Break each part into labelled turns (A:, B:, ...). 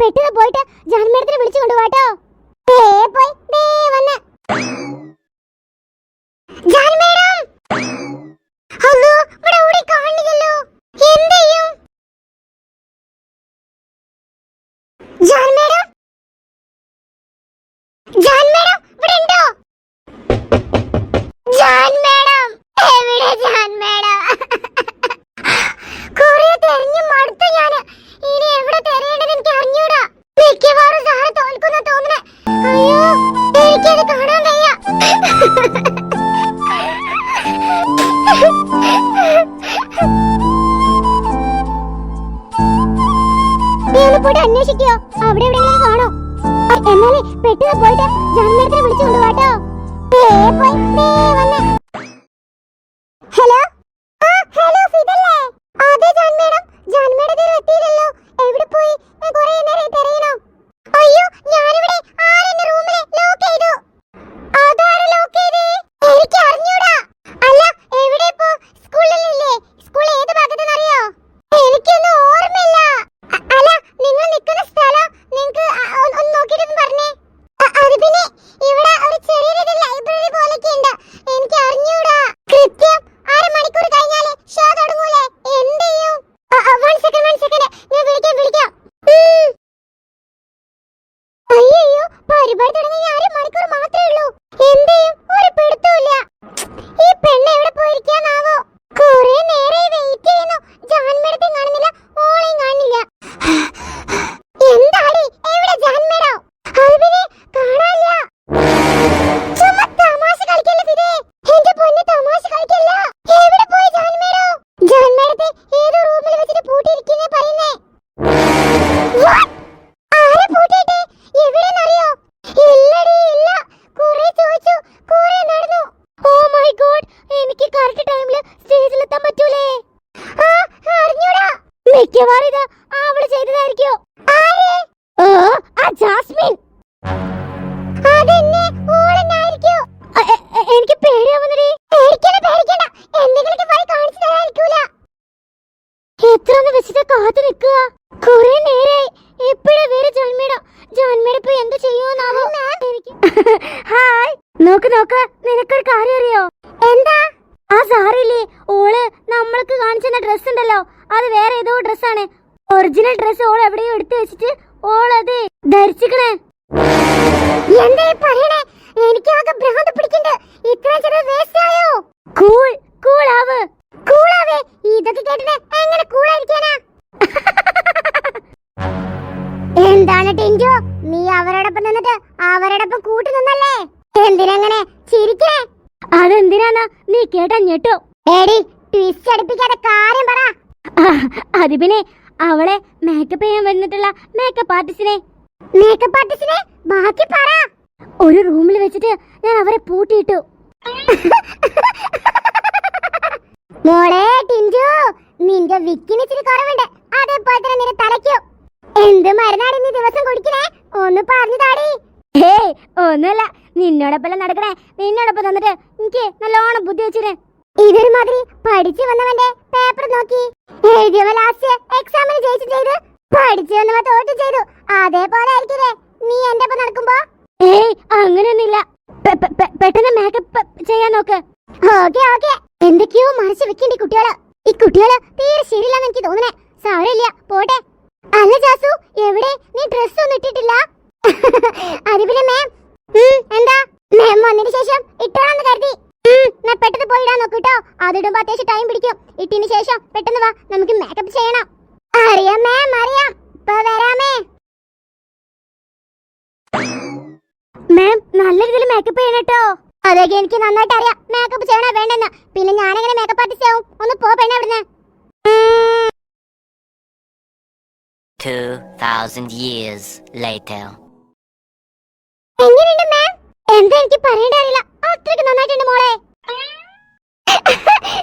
A: എന്നാലേ പെട്ടെന്ന് പോയിട്ട് അന്വേഷിക്കോ. അവിടെ എവിടെയെങ്കിലും കാണോ. എന്നാലേ പെട്ടെന്ന് പോയിട്ട് ജാൻ മേഡത്തിനെ വിളിച്ചു കൊണ്ടുപോട്ടോ പോയി ഹലോ ആ ഹലോ ഫിദല്ലേ അതെ ജാൻ മേഡം ജാൻ മേഡം ഇതുവരെ എത്തിയില്ലല്ലോ എവിടെ പോയി ഞാൻ കുറേ നേരമായി തിരയണം അയ്യോ ഞാനിവിടെ ആരെന്റെ റൂമിൽ ലോക്ക് ചെയ്തു അതാരെ ലോക്ക് ചെയ്തേ എനിക്ക് അറിഞ്ഞൂടാ അല്ല എവിടെ ഇപ്പോ സ്കൂളിലില്ലേ സ്കൂൾ ഏത് ഭാഗത്തെന്ന് അറിയോ എനിക്കൊന്നും ഓർമ്മയില്ല അ- അല്ല നിങ്ങൾ നിൽക്കുന്ന സ്ഥലം നിങ്ങൾക്ക് ഒന്ന് നോക്കിയിട്ടൊന്ന് പറഞ്ഞേ അ- അത് പിന്നെ ഇവിടെ ഒരു ചെറിയൊരു ലൈബ്രറി പോലൊക്കെ ഉണ്ട് എനിക്ക് അറിഞ്ഞൂടാ കൃത്യം അരമണിക്കൂർ കഴിഞ്ഞാലേ ഷോ തുടങ്ങൂലേ എന്ത് ചെയ്യും വൺ സെക്കൻഡ് വൺ സെക്കൻഡ് ഞാൻ വിളിക്കാം വിളിക്കാം ഉം. അയ്യോ പരിപാടി തുടങ്ങി അരമണിക്കൂർ മാത്രമേ ഉള്ളൂ എന്ത് ചെയ്യും ഒരു പിടുത്തമില്ല ഈ പെണ്ണ് എവിടെ പോയിരിക്കാന്നാവോ കുറെ നേരെ വെയിറ്റ് ചെയ്യുന്നു ജാൻമേടത്തെ കാണുന്നില്ല ഓളെയും കാണുന്നില്ല എന്താടി എവിടെ ജാൻമേടോ അത് പിന്നെ കാണാനില്ല ചുമ്മാ തമാശ കളിക്കല്ലേ ഫിദേ എന്റെ പൊന്ന് തമാശ കളിക്കല്ല എവിടെ പോയി ജാൻമേടോ ജാൻമേടത്തെ ഏതോ റൂമിൽ വെച്ചിട്ട് പൂട്ടിയിരിക്കുന്നേ പറയുന്നേ What? ആരെ പൂട്ടിയിട്ടെ എവിടെന്നറിയോ ഇല്ലടി ഇല്ല കുറെ ചോദിച്ചു കുറെ നടന്നു ഓ മൈ ഗോഡ് എനിക്ക് കറക്റ്റ് ടൈമിൽ സ്റ്റേജിലെത്താൻ പറ്റൂലേ ആ അറിഞ്ഞൂടാ മിക്കവാറും ഇത് അവൾ ചെയ്തതായിരിക്കോ. ഓ ആ ജാസ്മിൻ. അതെന്നെ ഓളെന്നായിരിക്കോ. എനിക്ക് പേടിയാവുന്നടി. പേടിക്കണ്ട പേടിക്കണ്ട. എന്തെങ്കിലും പോയി കാണിച്ചു തരാതിരിക്കൂല. എത്ര ഒന്ന് വെച്ചിട്ട് കാത്തു നിൽക്കുക? കുറെ നേരായി. എപ്പോഴാ വേറെ ജാൻമേട? ജാൻമേട ഇപ്പൊ എന്ത് ചെയ്യുമെന്നാവോ? എനിക്ക് ഹായ്. നോക്ക് നോക്ക്. നിനക്കൊരു കാര്യം അറിയോ എന്താ ആ സാറില്ലേ ഓൾ നമ്മൾക്ക് കാണിച്ചെന്ന ഡ്രസ് ഉണ്ടല്ലോ. അത് വേറെ ഏതോ ഡ്രസ്സാണ് ഒറിജിനൽ ഡ്രസ് ഓൾ എവിടെയോ എടുത്തു വെച്ചിട്ട് ഓൾ അത് ധരിച്ചിക്കണേ. എന്തേ പറയണേ? എനിക്ക് ആകെ ഭ്രാന്ത് പിടിക്കണ്ട്. ഇത്ര ചെറിയ വേസ്റ്റ് ആയോ? കൂൾ കൂൾ ആവ്. കൂൾ ആവേ. ഇതൊക്കെ കേട്ടിട്ട് എങ്ങനെ കൂൾ ആയിരിക്കാനാ? എന്താണ് ടിഞ്ചു നീ അവരോടൊപ്പം നിന്നിട്ട് അവരോടൊപ്പം കൂട്ടി നിന്നല്ലേ? എന്തിനങ്ങനെ ചിരിക്കേ അതെന്തിനാന്നാ? നീ കേട്ടാ ഞെട്ടോ. ഏടി ട്വിസ്റ്റ് അടുപ്പിക്കാതെ കാര്യം പറ. അത് പിന്നെ അവളെ മേക്കപ്പ് ചെയ്യാൻ വന്നിട്ടുള്ള മേക്കപ്പ് ആർട്ടിസ്റ്റിനെ മേക്കപ്പ് ആർട്ടിസ്റ്റിനെ ബാക്കി പറ. ഒരു റൂമിൽ വെച്ചിട്ട് ഞാൻ അവരെ പൂട്ടിയിട്ടു. മോളെ ടിഞ്ചു നിന്റെ വിക്കിന് ഇച്ചിരി കുറവുണ്ട്. അതേപോലെ തന്നെ നിന്റെ തലയ്ക്കും. എന്ത് മരുന്നാടി നീ ദിവസം കുടിക്കണേ? ഒന്ന് പറഞ്ഞു താടി. ഏയ് ഒന്നുമല്ല. നിന്നോടൊപ്പം നടക്കണേ? നിന്നോടൊപ്പം തന്നിട്ട് എനിക്ക് നല്ലോണം ബുദ്ധി വെച്ചിന്. ഇതൊരു മാതിരി പഠിച്ചു വന്നവന്റെ പേപ്പർ നോക്കി. എഴുതിയവ ലാസ്റ്റ് എക്സാമിന് ജയിച്ചു പഠിച്ചു വന്നവ തോറ്റ് ചെയ്തു. അതേപോലെ ആയിരിക്കില്ലേ നീ എന്റെ ഒപ്പം നടക്കുമ്പോ? ഏയ് അങ്ങനെയൊന്നുമില്ല. പെട്ടെന്ന് മേക്കപ്പ് ചെയ്യാൻ നോക്ക്. Okay okay. എന്തൊക്കെയോ മറിച്ച് വെക്കണ്ടി കുട്ടികൾ. ഈ കുട്ടികൾ തീരെ ശരിയില്ലെന്ന് എനിക്ക് തോന്നണേ. സാരമില്ല പോട്ടെ. അല്ല ജാസു എവിടെ? നീ ഡ്രസ് ഒന്നും ഇട്ടിട്ടില്ല? അത് പിന്നെ മാം എന്താ? മാം വന്നതിന് ശേഷം ഇട്ടോളാന്ന് കരുതി. ഞാൻ പെട്ടെന്ന് പോയി ഇടാൻ നോക്കൂ കേട്ടോ അതിടുമ്പോ അത്യാവശ്യം ടൈം പിടിക്കും. ഇട്ടിന് ശേഷം പെട്ടെന്ന് വാ നമുക്ക് മേക്കപ്പ് ചെയ്യണം. അറിയാം മാം അറിയാം. ഇപ്പൊ വരാമേ. മാം നല്ല രീതിയിൽ മേക്കപ്പ് ചെയ്യണം കേട്ടോ അതൊക്കെ എനിക്ക് നന്നായിട്ട് അറിയാം. മേക്കപ്പ് ചെയ്യണോ വേണ്ടെന്ന്. പിന്നെ ഞാനെങ്ങനെ മേക്കപ്പ് ആർട്ടിസ്റ്റ് ആവും? ഒന്ന് പോ പെണ്ണ അവിടുന്ന്.
B: 2,000 years later.
A: എങ്ങനെയുണ്ട് മാം എന്താ എനിക്ക് പറയേണ്ട അറിയില്ല. അത്രയ്ക്ക് നന്നായിട്ടുണ്ട് മോളെ.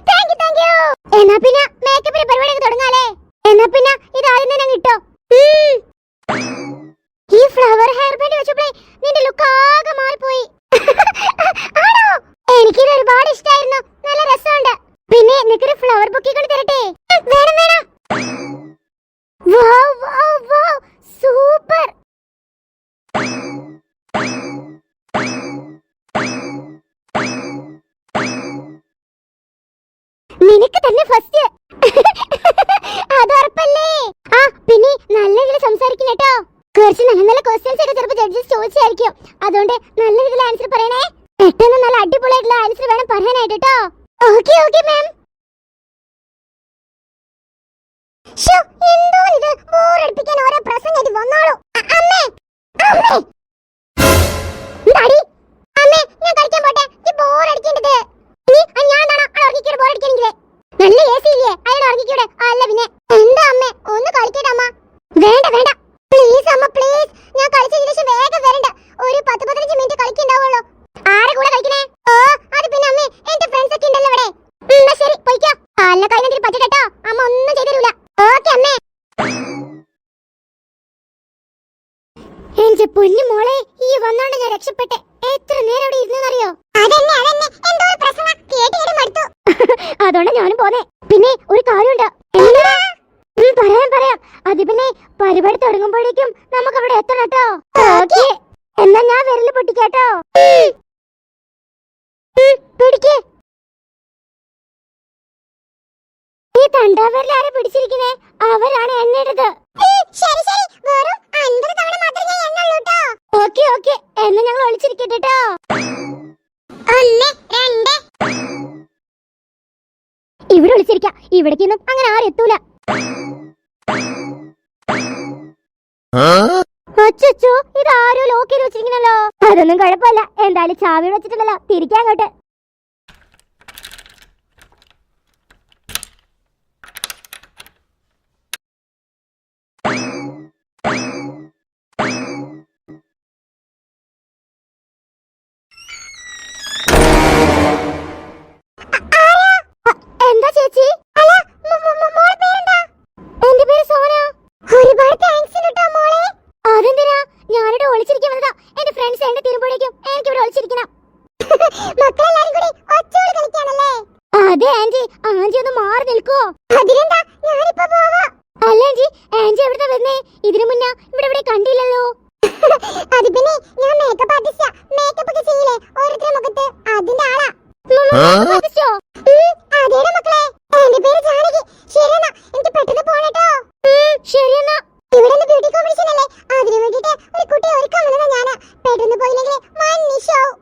A: താങ്ക് യു താങ്ക് യു എന്നാ പിന്നെ മേക്കപ്പിന്റെ പരിപാടി അങ്ങ് തുടങ്ങാലേ എന്നാ പിന്നെ ഇത് ആദ്യം തന്നെ കിട്ടോ ഈ തന്നെ ഫസ്റ്റ് അത് ഉറപ്പല്ലേ ആ പിന്നെ നല്ല രീതിയിൽ സംസാരിക്കും കേട്ടോ കുറച്ച് നല്ല നല്ല ക്വസ്റ്റ്യൻസ് ഒക്കെ ചിലപ്പോൾ ജഡ്ജസ് ചോദിച്ചായിരിക്കും അതുകൊണ്ട് നല്ല രീതിയിൽ ആൻസർ പറയണേ. പെട്ടെന്ന് നല്ല അടിപൊളിയായിട്ടുള്ള ആൻസർ വേണം പറയാനായിട്ട് കേട്ടോ. ഓക്കെ ഓക്കെ മാം അമ്മേ അമ്മേ. അമ്മേ ഞാൻ കളിക്കാൻ പോട്ടെ. നീ ഞാൻ നല്ല അല്ല പിന്നെ. എന്താ അമ്മേ? ഒന്ന് കളിക്കട്ടെ അമ്മ. വേണ്ട വേണ്ട. പ്ലീസ് അമ്മ പ്ലീസ് ഞാൻ കളിച്ചതിന് ശേഷം വേഗം വരണ്ട ഒരു പത്ത് പതിനഞ്ച് മിനിറ്റ് കളിക്കുണ്ടാവുള്ളൂ ആരെ കൂടെ കളിക്കണേ ഓ അത് പിന്നെ അമ്മേ എന്റെ ഫ്രണ്ട്സ് ഒക്കെ ഉണ്ടല്ലോ ഇവിടെ ഉം, എന്നാ ശരി പോയിക്കോ അല്ല കഴിഞ്ഞതിൽ പറ്റട്ടോ അമ്മ ഒന്നും ചെയ്തരൂല ഓക്കെ അമ്മേ എന്റെ പൊന്നു മോളെ ഈ വന്നോണ്ട് ഞാൻ രക്ഷപ്പെട്ടെ. എത്ര നേരം അവിടെ ഇരുന്നറിയോ അതന്നെ അതന്നെ. എന്തോ ഒരു പ്രശ്നം. മടുത്തു. അതുകൊണ്ട് ഞാനും പോന്നെ. പിന്നെ ഒരു കാര്യമുണ്ട്. ഉണ്ട് നീ പറയാം പറയാം. അത് പിന്നെ പരിപാടി തുടങ്ങുമ്പോഴേക്കും നമുക്ക് അവിടെ എത്തണം കേട്ടോ. എന്നാ ഞാൻ വിരൽ പൊട്ടിക്കാട്ടോ. പിടിക്കേ. ഈ തണ്ടാവരിൽ ആരെ പിടിച്ചിരിക്കുന്നേ? അവരാണ് എണ്ണയിടത് ശരി ശരി. വെറും അൻപത് തവണ മാത്രമേ ഞാൻ എണ്ണുള്ളൂ ട്ടോ. Okay okay. എന്നാ ഞങ്ങൾ ഒളിച്ചിരിക്കട്ടെ ട്ടോ. ഒന്ന് രണ്ട്. ഇവിടെ ഒളിച്ചിരിക്കാം. ഇവിടേക്കൊന്നും അങ്ങനെ ആരും എത്തൂല. അച്ചോ ഇത് ആരോ ലോക്ക് ചെയ്ത് വെച്ചിരിക്കണല്ലോ അതൊന്നും കുഴപ്പമില്ല. എന്തായാലും ചാവി വെച്ചിട്ടുണ്ടല്ലോ. തിരിക്കാൻ അങ്ങോട്ട്. എന്താ ചേച്ചി? അല്ല മോളെ പേരെന്താ? എന്റെ പേര് സോന. ഒരുപാട് താങ്ക്സ് കേട്ടോ മോളെ. അതെന്തിനാ? ഞാനിവിടെ ഒളിച്ചിരിക്കാൻ വന്നതാ എന്റെ ഫ്രണ്ട്സ് എന്നെ തീരുമ്പോഴേക്കും എനിക്ക് ഇവിടെ ഒളിച്ചിരിക്കണം. മക്കളെല്ലാരും കൂടി ഒച്ചോട് കളിക്കാനല്ലേ അതെ ആന്റി. ആന്റി ഒന്ന് മാറി നിൽക്കോ അതിലെന്താ ഞാനിപ്പോ പോവാ. അല്ല ആന്റി ആന്റി എവിടുന്നാ വരുന്നേ ഇതിനു മുന്നേ ഇവിടെ ഇവിടെ കണ്ടില്ലല്ലോ. അത് പിന്നെ ഞാൻ മേക്കപ്പ് ആർട്ടിസ്റ്റാ മേക്കപ്പ് ഒക്കെ ചെയ്യില്ലേ? ഓരോരുത്തരുടെ മുഖത്ത്. അതിന്റെ ആളാ. അതേടാ മക്കളെ. എന്റെ പേര് ജാനകി. ശരിയെന്നാ എനിക്ക് പെട്ടെന്ന് പോണേട്ടോ ശരിയെന്നാ ഇവിടെ നിന്ന് ബ്യൂട്ടി കോമ്പറ്റീഷൻ അല്ലേ അതിനു വേണ്ടിട്ട് ഒരു കുട്ടി ഒരുക്കാൻ വന്നതാ ഞാൻ പെട്ടെന്ന് പോയില്ലെങ്കിൽ മണ്ണിഷാവും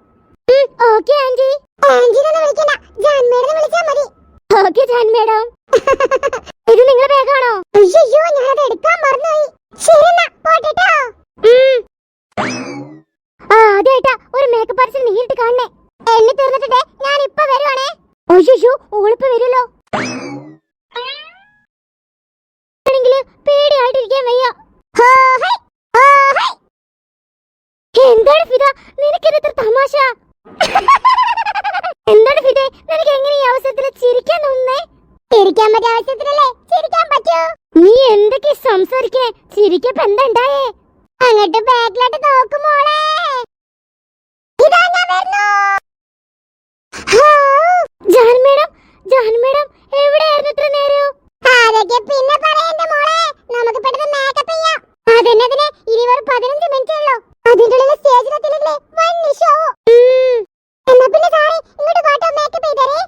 A: ഓക്കെ ആന്റി ആന്റി എന്ന് വിളിക്കണ്ട ജാൻ മേഡം വിളിച്ചാ മതി ഓക്കെ ജാൻ മേഡം ഇത് നിങ്ങളുടെ ബാഗാണോ അയ്യോ ഞാനത് എടുക്കാൻ മറന്നുപോയി ശരിയെന്നാ പോട്ടെട്ടോ ആ ആദ്യമായിട്ടാ ഒരു മേക്കപ്പ് നേരിട്ട് കാണണേ. എണ്ണി തീർന്നിട്ടേ ഞാൻ ഇപ്പൊ വരുവാണേ. അയ്യോ ഓളിപ്പോ വരുമല്ലോ ഫിദ? ഫിദ? നിനക്ക് ചിരിക്കാൻ തോന്നുന്നേ? ചിരിക്കാൻ നീ എന്തൊക്കെ സംസാരിക്കണേ? ചിരിക്കപ്പോ എന്താ ഉണ്ടായേ? അങ്ങോട്ട് ബാക്കിലോട്ട് നോക്കുമോളേ ജാൻ മേഡം ജാൻ മേഡം എവിടെയായിരുന്നു ഇത്ര നേരം അതൊക്കെ പിന്നെ പറയണ്ട മോളെ. നമുക്ക് പെട്ടെന്ന് മേക്കപ്പ് ചെയ്യാം. അതിനതിന് ഇനി വെറും പതിനഞ്ച് മിനിറ്റ് ഉള്ളൂ. അതിന്റെ ഉള്ളിൽ സ്റ്റേജിലെത്തിയില്ലേ വൻ ഷോ എന്നാ പിന്നെ സാറേ ഇങ്ങോട്ട് വാട്ടോ മേക്കപ്പ് ചെയ്തരേ?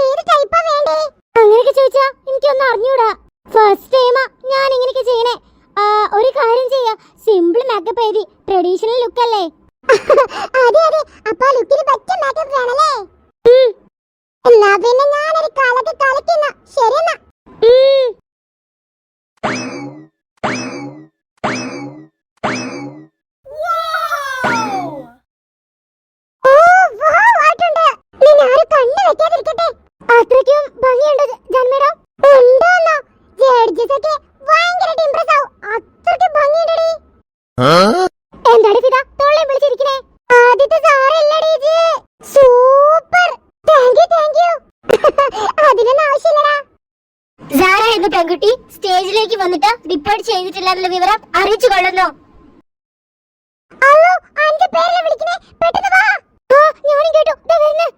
A: ഏത് ടൈപ്പാ വേണ്ടേ? അങ്ങനെയൊക്കെ ചോദിച്ചാ എനിക്കൊന്നും അറിഞ്ഞൂടാ. ഫസ്റ്റ് ടൈമാ ഞാൻ ഇങ്ങനെയൊക്കെ ചെയ്യണേ. ഒരു കാര്യം ചെയ്യാ. സിമ്പിൾ മേക്കപ്പ് എഴുതി. ട്രഡീഷണൽ ലുക്ക് അല്ലേ? അതെ അതെ. അപ്പൊ ലുക്കിന് പറ്റിയ മേക്കപ്പ് വേണല്ലേ എന്നാ പിന്നെ ഞാനൊരു കാലത്ത് കളിക്കുന്ന. ശരിയെന്നാ. അത്രയ്ക്കും ഭംഗിയുണ്ട്.
C: സ്റ്റേജിലേക്ക് വന്നിട്ട് റിപ്പോർട്ട് ചെയ്തിട്ടില്ലാന്നുള്ള വിവരം അറിയിച്ചു കൊള്ളുന്നു. കേട്ടു. വരുന്നു.